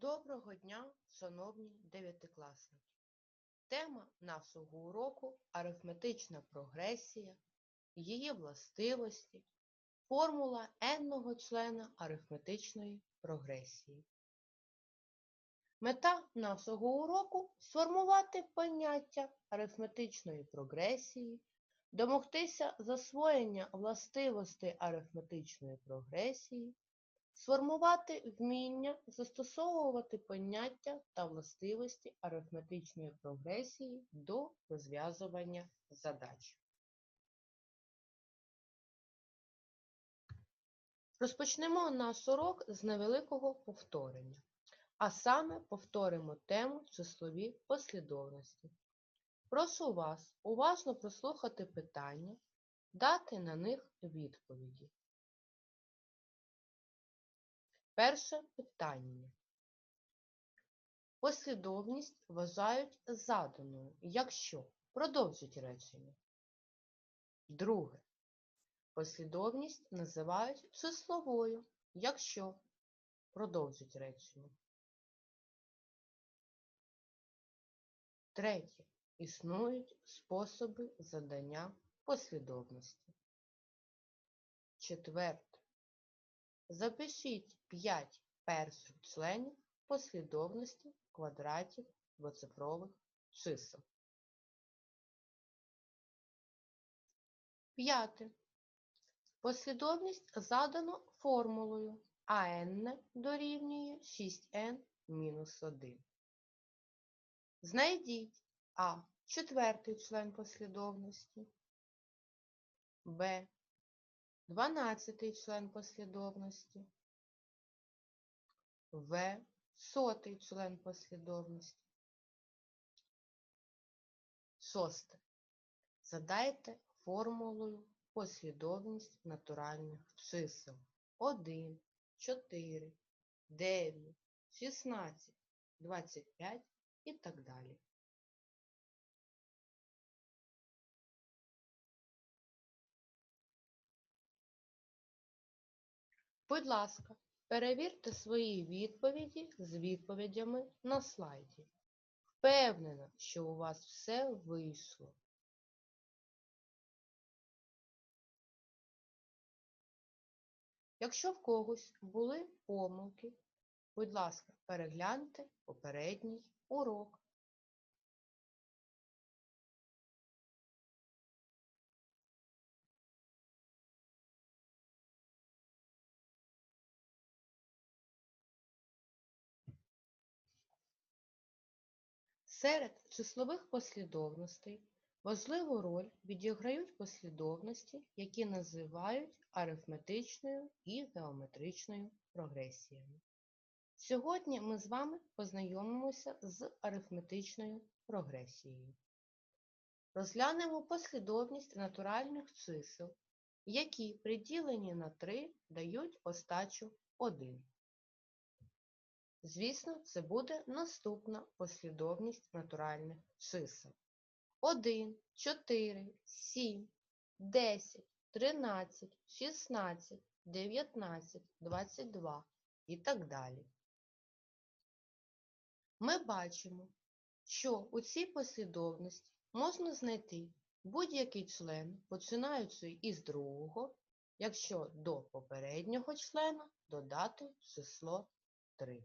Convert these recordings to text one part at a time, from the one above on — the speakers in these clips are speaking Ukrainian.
Доброго дня, шановні дев'ятикласники! Тема нашого уроку арифметична прогресія, її властивості, формула n-ного члена арифметичної прогресії. Мета нашого уроку сформувати поняття арифметичної прогресії, домогтися засвоєння властивостей арифметичної прогресії, сформувати вміння застосовувати поняття та властивості арифметичної прогресії до розв'язування задач. Розпочнемо наш урок з невеликого повторення, а саме повторимо тему числові послідовності. Прошу вас уважно прослухати питання, дати на них відповіді. Перше питання. Послідовність вважають заданою, якщо продовжить речення. Друге. Послідовність називають числовою, якщо продовжить речення. Третє. Існують способи задання послідовності. Четверте. Запишіть 5 перших членів послідовності квадратів двоцифрових чисел. П'яте. Послідовність задано формулою АН дорівнює 6n мінус 1. Знайдіть А четвертий член послідовності, Б 12 член послідовності, В сотий член послідовності. Шосте. Задайте формулою послідовність натуральних чисел 1, 4, 9, 16, 25 і так далі. Будь ласка, перевірте свої відповіді з відповідями на слайді. Впевнена, що у вас все вийшло. Якщо в когось були помилки, будь ласка, перегляньте попередній урок. Серед числових послідовностей важливу роль відіграють послідовності, які називають арифметичною і геометричною прогресіями. Сьогодні ми з вами познайомимося з арифметичною прогресією. Розглянемо послідовність натуральних чисел, які при діленні на 3 дають остачу 1. Звісно, це буде наступна послідовність натуральних чисел. 1, 4, 7, 10, 13, 16, 19, 22 і так далі. Ми бачимо, що у цій послідовності можна знайти будь-який член, починаючи із другого, якщо до попереднього члена додати число 3.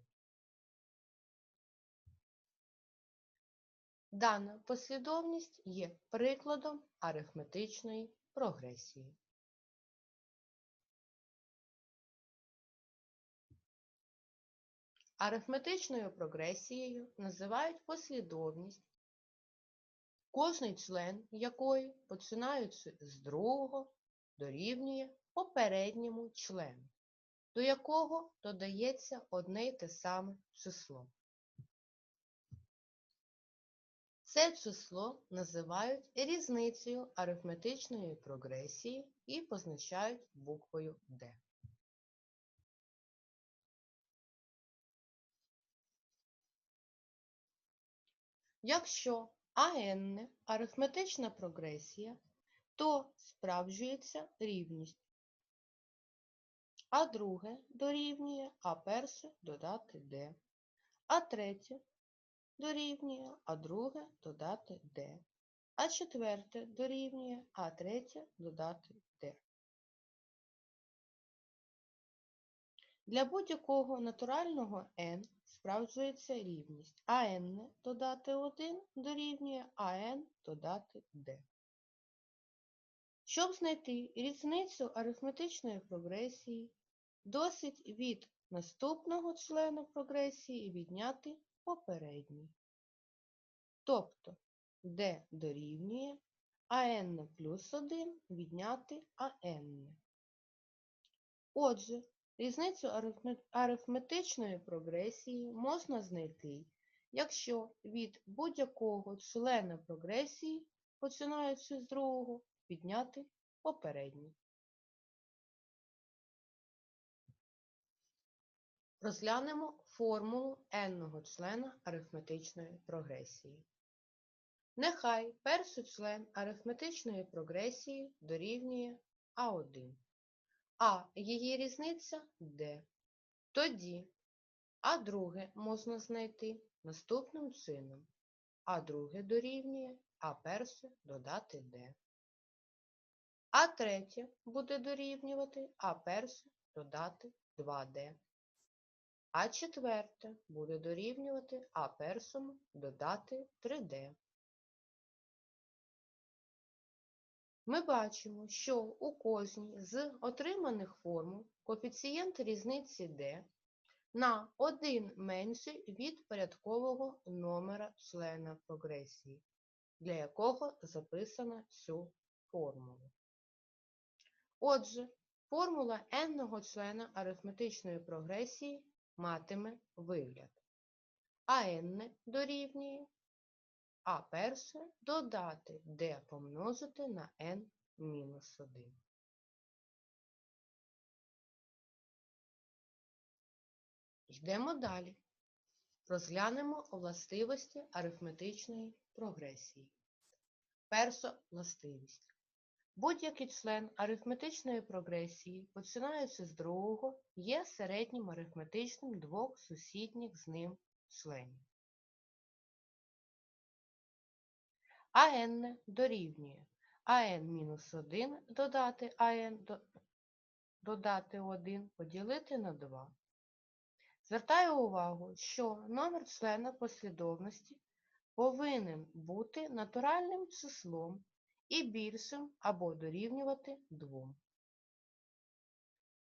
Дана послідовність є прикладом арифметичної прогресії. Арифметичною прогресією називають послідовність, кожний член якої, починаючи з другого, дорівнює попередньому члену, до якого додається одне й те саме число. Це число називають різницею арифметичної прогресії і позначають буквою D. Якщо АН арифметична прогресія, то справджується рівність. А друге дорівнює А перше додати D. а третє дорівнює, а друге додати d, а четверте дорівнює, а третє додати d. Для будь-якого натурального n справджується рівність АН додати 1 дорівнює АН додати d. Щоб знайти різницю арифметичної прогресії, досить від наступного члена прогресії відняти попередній. Тобто d дорівнює АН плюс 1 відняти АН. Отже, різницю арифметичної прогресії можна знайти, якщо від будь-якого члена прогресії, починаючи з другого, відняти попередній. Розглянемо формулу n-го члена арифметичної прогресії. Нехай перший член арифметичної прогресії дорівнює А1, а її різниця d. Тоді а друге можна знайти наступним чином. А друге дорівнює а перше додати d. А третє буде дорівнювати а перше додати 2d. А четверте буде дорівнювати а першому додати 3d. Ми бачимо, що у кожній з отриманих формул коефіцієнт різниці d на 1 менший від порядкового номера члена прогресії, для якого записано цю формулу. Отже, формула n-го члена арифметичної прогресії матиме вигляд. АН дорівнює А перше додати d помножити на n мінус 1. Йдемо далі. Розглянемо властивості арифметичної прогресії. Перша властивість. Будь-який член арифметичної прогресії, починаючи з другого, є середнім арифметичним двох сусідніх з ним членів. АН дорівнює АН-1 додати АН до- додати 1 поділити на 2. Звертаю увагу, що номер члена послідовності повинен бути натуральним числом і більшим або дорівнювати 2.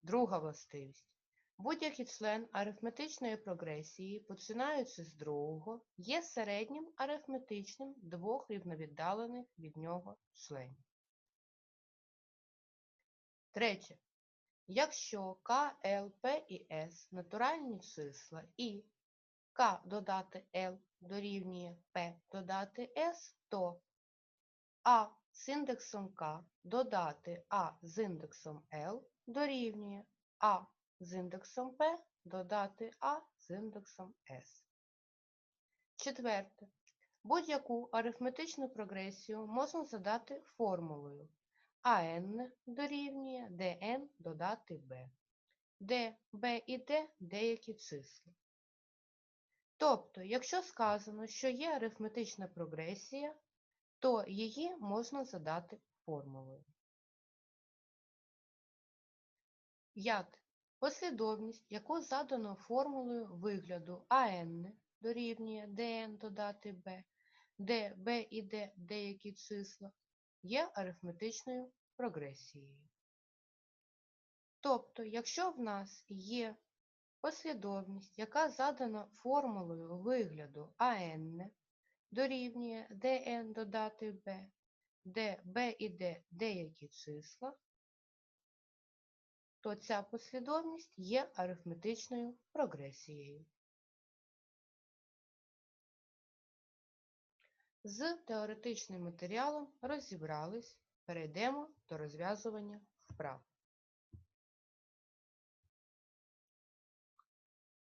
Друга властивість. Будь-який член арифметичної прогресії, починаючи з другого, є середнім арифметичним двох рівновіддалених від нього членів. Третє. Якщо К, Л, П і С натуральні числа і К додати Л дорівнює П додати С, то А з індексом К додати А з індексом Л дорівнює А з індексом П додати А з індексом С. Четверте. Будь-яку арифметичну прогресію можна задати формулою АН дорівнює ДН додати Б, де Б і Д деякі числа. Тобто, якщо сказано, що є арифметична прогресія, то її можна задати формулою. П'яте. Послідовність, яку задано формулою вигляду АН дорівнює ДН додати Б, де Б і Д деякі числа, є арифметичною прогресією. Тобто, якщо в нас є послідовність, яка задана формулою вигляду АН дорівнює ДН додати Б, де Б і Д деякі числа, то ця послідовність є арифметичною прогресією. З теоретичним матеріалом розібрались, перейдемо до розв'язування вправ.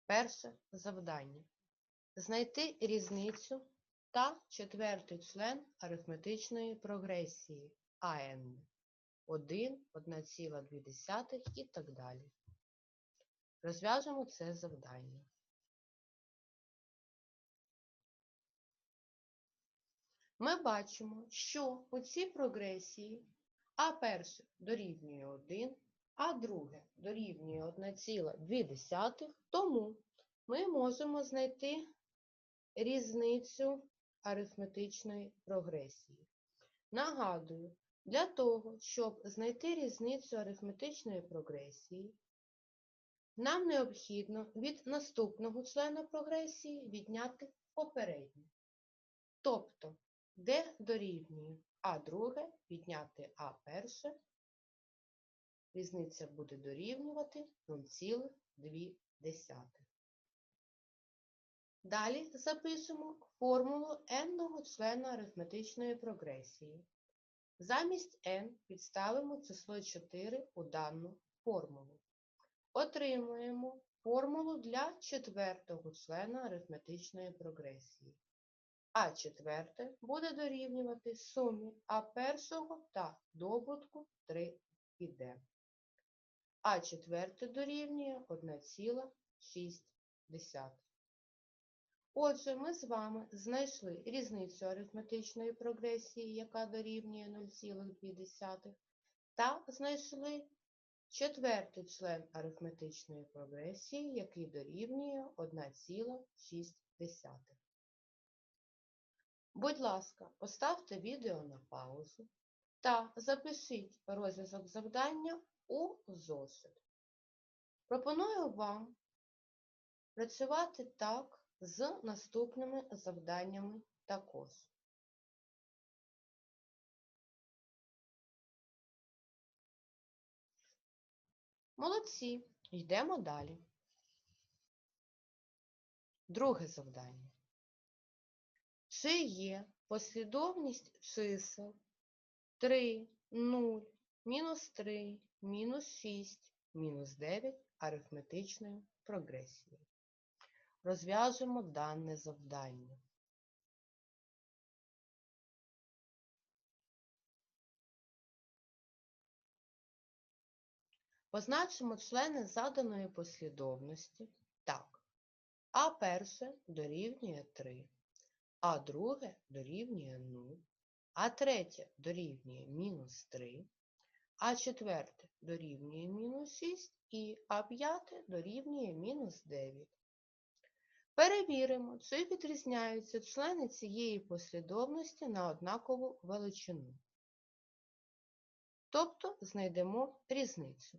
Перше завдання. Знайти різницю та четвертий член арифметичної прогресії АН 1, 1,2 і так далі. Розв'яжемо це завдання. Ми бачимо, що у цій прогресії А1 дорівнює 1, а друге дорівнює 1,2, тому ми можемо знайти різницю арифметичної прогресії. Нагадую, для того, щоб знайти різницю арифметичної прогресії, нам необхідно від наступного члена прогресії відняти попереднє. Тобто, де дорівнює А друге відняти А перше, різниця буде дорівнювати 0,2. Далі запишемо формулу n-го члена арифметичної прогресії. Замість n підставимо число 4 у дану формулу. Отримуємо формулу для четвертого члена арифметичної прогресії. А четверте буде дорівнювати сумі А першого та добутку 3 і d. А четверте дорівнює 1,6. Отже, ми з вами знайшли різницю арифметичної прогресії, яка дорівнює 0,2, та знайшли четвертий член арифметичної прогресії, який дорівнює 1,6. Будь ласка, поставте відео на паузу та запишіть розв'язок завдання у зошит. Пропоную вам працювати так з наступними завданнями також. Молодці, йдемо далі. Друге завдання. Чи є послідовність чисел 3, 0, мінус 3, мінус 6, мінус 9 арифметичною прогресією? Розв'яжемо дане завдання. Позначимо члени заданої послідовності так. А перше дорівнює 3, А друге дорівнює 0, А третє дорівнює мінус 3, А четверте дорівнює мінус 6 і А п'яте дорівнює мінус 9. Перевіримо, чи відрізняються члени цієї послідовності на однакову величину. Тобто знайдемо різницю.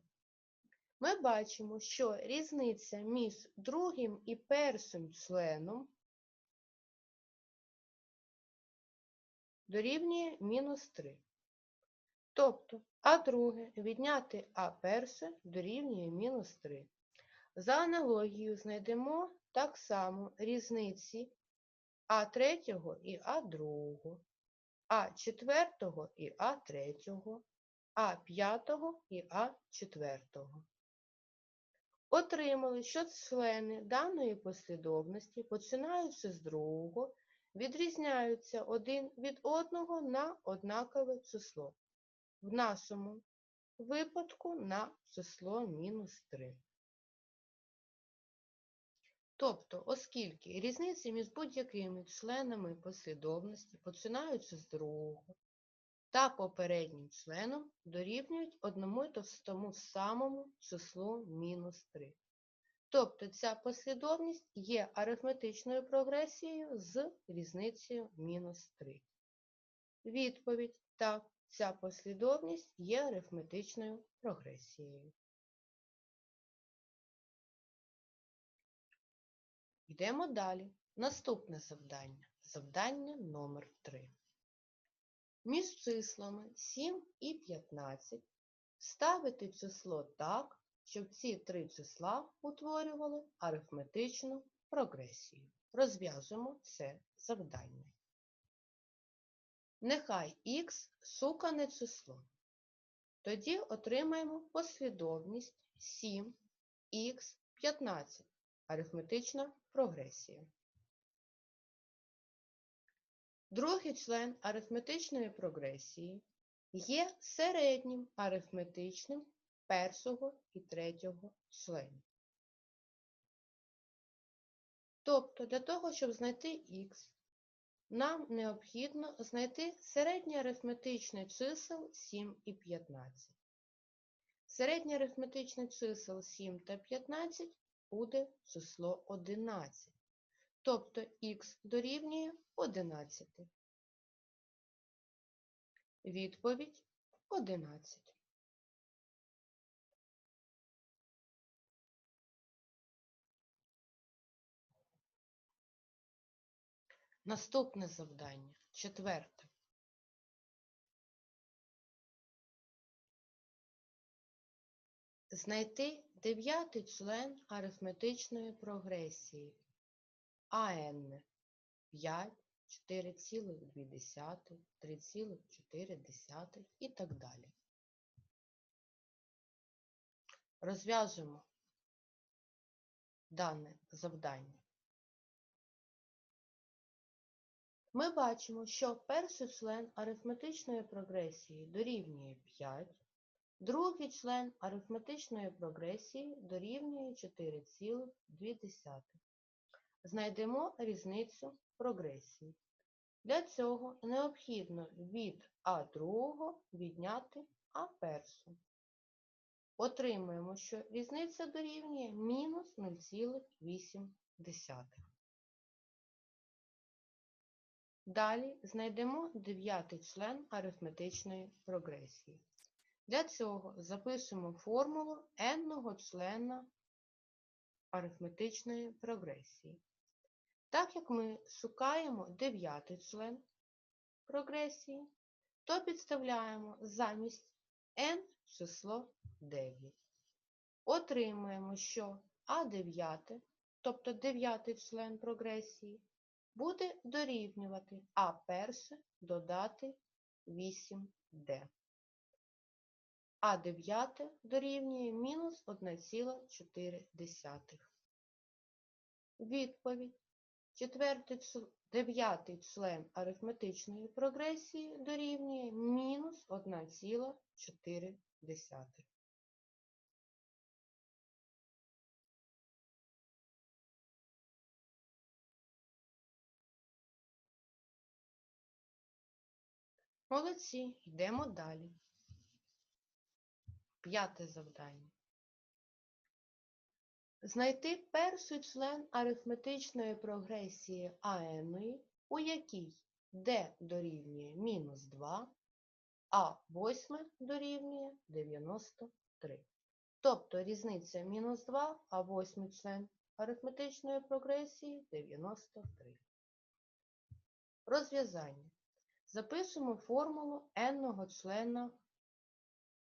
Ми бачимо, що різниця між другим і першим членом дорівнює мінус 3. Тобто А друге відняти А перше дорівнює мінус 3. За аналогією знайдемо так само різниці А третього і А другого, А четвертого і А третього, А п'ятого і А четвертого. Отримали, що члени даної послідовності, починаючи з другого, відрізняються один від одного на однакове число. В нашому випадку на число мінус 3. Тобто, оскільки різниці між будь-якими членами послідовності, починаючи з другого та попереднім членом, дорівнюють одному й тому самому числу мінус 3. Тобто ця послідовність є арифметичною прогресією з різницею мінус 3. Відповідь так, ця послідовність є арифметичною прогресією. Йдемо далі. Наступне завдання. Завдання номер 3. Між числами 7 і 15 ставити число так, щоб ці три числа утворювали арифметичну прогресію. Розв'яжемо це завдання. Нехай х шукане число. Тоді отримаємо послідовність 7х 15 арифметична прогресія. Другий член арифметичної прогресії є середнім арифметичним першого і третього членів. Тобто, для того, щоб знайти х, нам необхідно знайти середнє арифметичне чисел 7 і 15. Середнє арифметичне чисел 7 та 15 буде число 11. Тобто х дорівнює 11. Відповідь 11. Наступне завдання, четверте. Знайти дев'ятий член арифметичної прогресії АН 5, 4,2, 3,4 і так далі. Розв'яжемо дане завдання. Ми бачимо, що перший член арифметичної прогресії дорівнює 5, другий член арифметичної прогресії дорівнює 4,2. Знайдемо різницю прогресії. Для цього необхідно від А другого відняти А першу. Отримуємо, що різниця дорівнює мінус 0,8. Далі знайдемо дев'ятий член арифметичної прогресії. Для цього запишемо формулу n-го члена арифметичної прогресії. Так як ми шукаємо дев'ятий член прогресії, то підставляємо замість n число 9. Отримуємо, що А9, тобто дев'ятий член прогресії, буде дорівнювати А перше додати 8D. А 9 дорівнює мінус 1,4. Відповідь. Четвертий дев'ятий член арифметичної прогресії дорівнює мінус 1,4. Молодці, йдемо далі. П'яте завдання. Знайти перший член арифметичної прогресії АН, у якій d дорівнює мінус 2, а 8 дорівнює 93. Тобто різниця мінус 2, а 8 член арифметичної прогресії 93. Розв'язання. Запишемо формулу n-го члена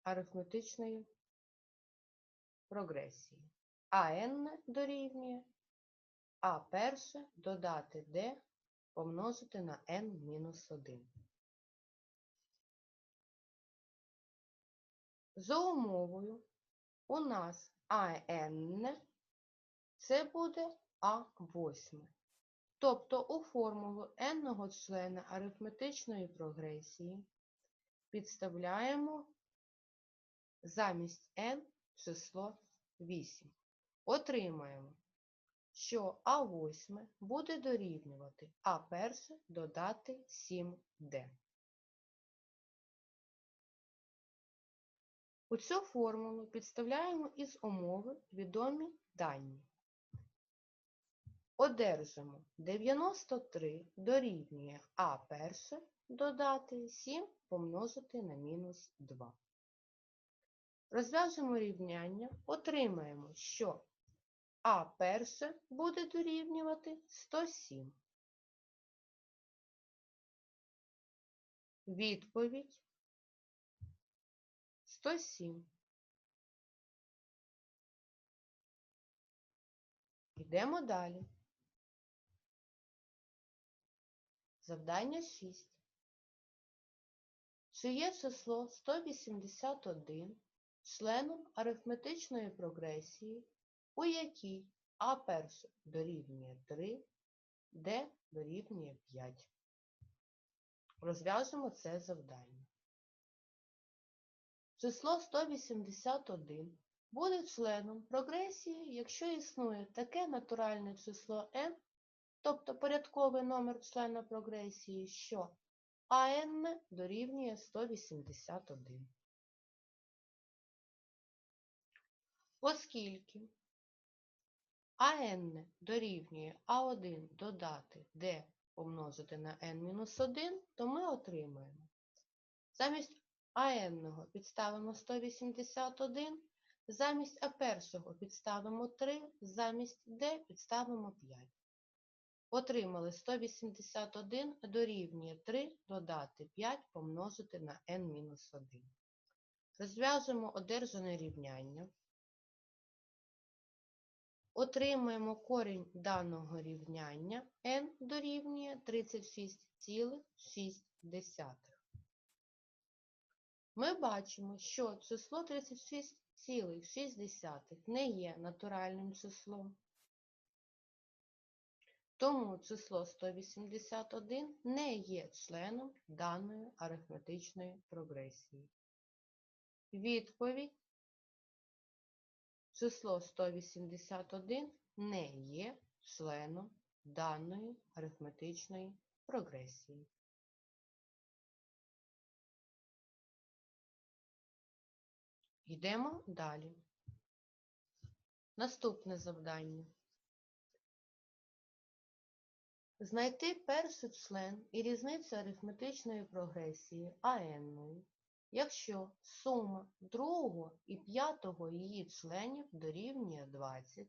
арифметичної прогресії. АН дорівнює А перше додати d помножити на n-1. За умовою у нас АН це буде А8. Тобто у формулу n-го члена арифметичної прогресії підставляємо замість n число 8. Отримаємо, що А8 буде дорівнювати А перше додати 7D. У цю формулу підставляємо із умови відомі дані. Одержимо 93 дорівнює А перше додати 7 помножити на мінус 2. Розв'яжемо рівняння, отримаємо, що А перше буде дорівнювати 107. Відповідь 107. Йдемо далі. Завдання 6. Чи є число 181 членом арифметичної прогресії, у якій А перше дорівнює 3, Д дорівнює 5. Розв'яжемо це завдання. Число 181 буде членом прогресії, якщо існує таке натуральне число n, тобто порядковий номер члена прогресії, що АН дорівнює 181. Оскільки АН дорівнює А1 додати D помножити на n-1, то ми отримаємо. Замість АН підставимо 181, замість А1 підставимо 3, замість D підставимо 5. Отримали 181 дорівнює 3 додати 5 помножити на n-1. Розв'яжемо одержане рівняння. Отримуємо корінь даного рівняння n дорівнює 36,6. Ми бачимо, що число 36,6 не є натуральним числом. Тому число 181 не є членом даної арифметичної прогресії. Відповідь число 181 не є членом даної арифметичної прогресії. Йдемо далі. Наступне завдання. Знайти перший член і різницю арифметичної прогресії АН, якщо сума другого і п'ятого її членів дорівнює 20,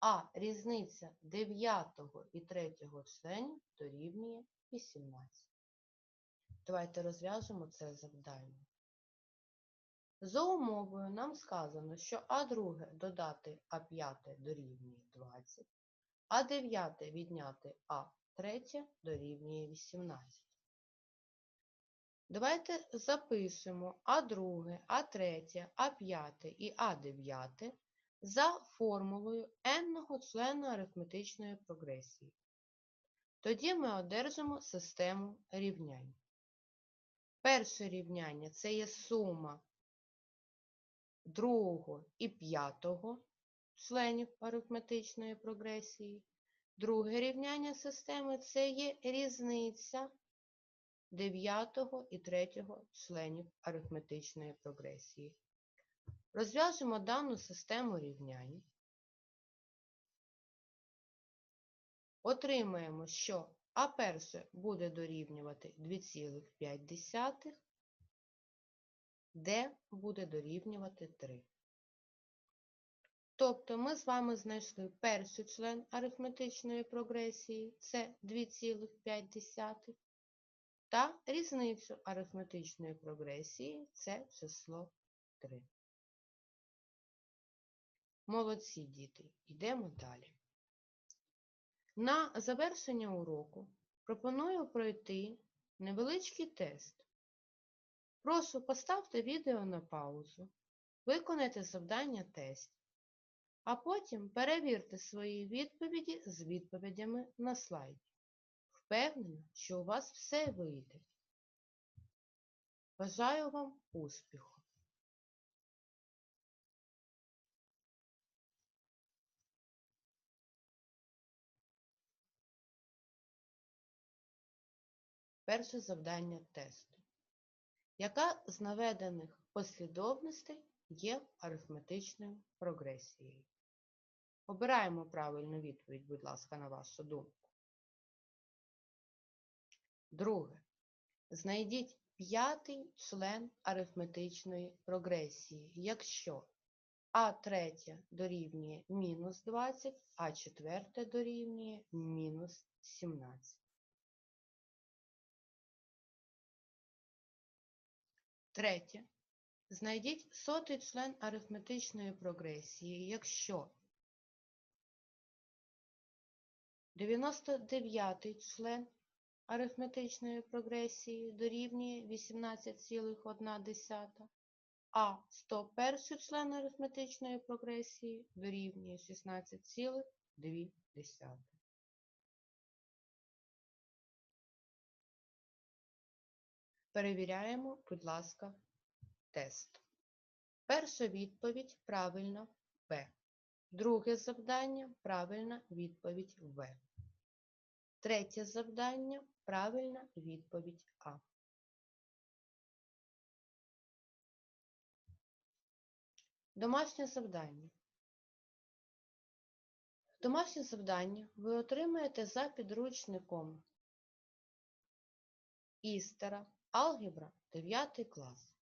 а різниця дев'ятого і третього членів дорівнює 18. Давайте розв'яжемо це завдання. За умовою нам сказано, що А2 додати А5 дорівнює 20, а 9 відняти А3 дорівнює 18. Давайте запишемо А2, А3, А5 і А9 за формулою n-го члена арифметичної прогресії. Тоді ми одержимо систему рівнянь. Перше рівняння це є сума другого і п'ятого членів арифметичної прогресії. Друге рівняння системи це є різниця дев'ятого і третього членів арифметичної прогресії. Розв'яжемо дану систему рівнянь. Отримаємо, що А перше буде дорівнювати 2,5, Д буде дорівнювати 3. Тобто ми з вами знайшли перший член арифметичної прогресії, це 2,5, та різницю арифметичної прогресії це число 3. Молодці діти, йдемо далі. На завершення уроку пропоную пройти невеличкий тест. Прошу поставте відео на паузу, виконайте завдання тест, а потім перевірте свої відповіді з відповідями на слайді. Впевнена, що у вас все вийде. Бажаю вам успіху! Перше завдання тесту. Яка з наведених послідовностей є арифметичною прогресією? Обираємо правильну відповідь, будь ласка, на вашу думку. Друге. Знайдіть п'ятий член арифметичної прогресії, якщо А третя дорівнює мінус 20, А четверте дорівнює мінус 17. Третє. Знайдіть сотий член арифметичної прогресії, якщо 99-й член арифметичної прогресії дорівнює 18,1, а 101 член арифметичної прогресії дорівнює 16,2. Перевіряємо, будь ласка, тест. Перша відповідь правильно В. Друге завдання правильна відповідь В. Третє завдання. Правильна відповідь А. Домашнє завдання. Домашнє завдання ви отримаєте за підручником Істера, алгебра 9 клас.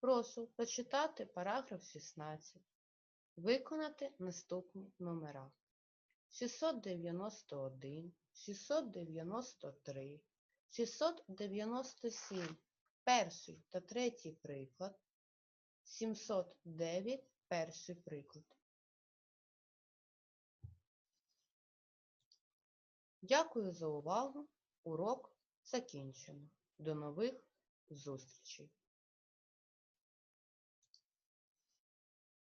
Прошу прочитати параграф 16, виконати наступні номера. 691, 693, 697, перший та третій приклад, 709, перший приклад. Дякую за увагу. Урок закінчено. До нових зустрічей!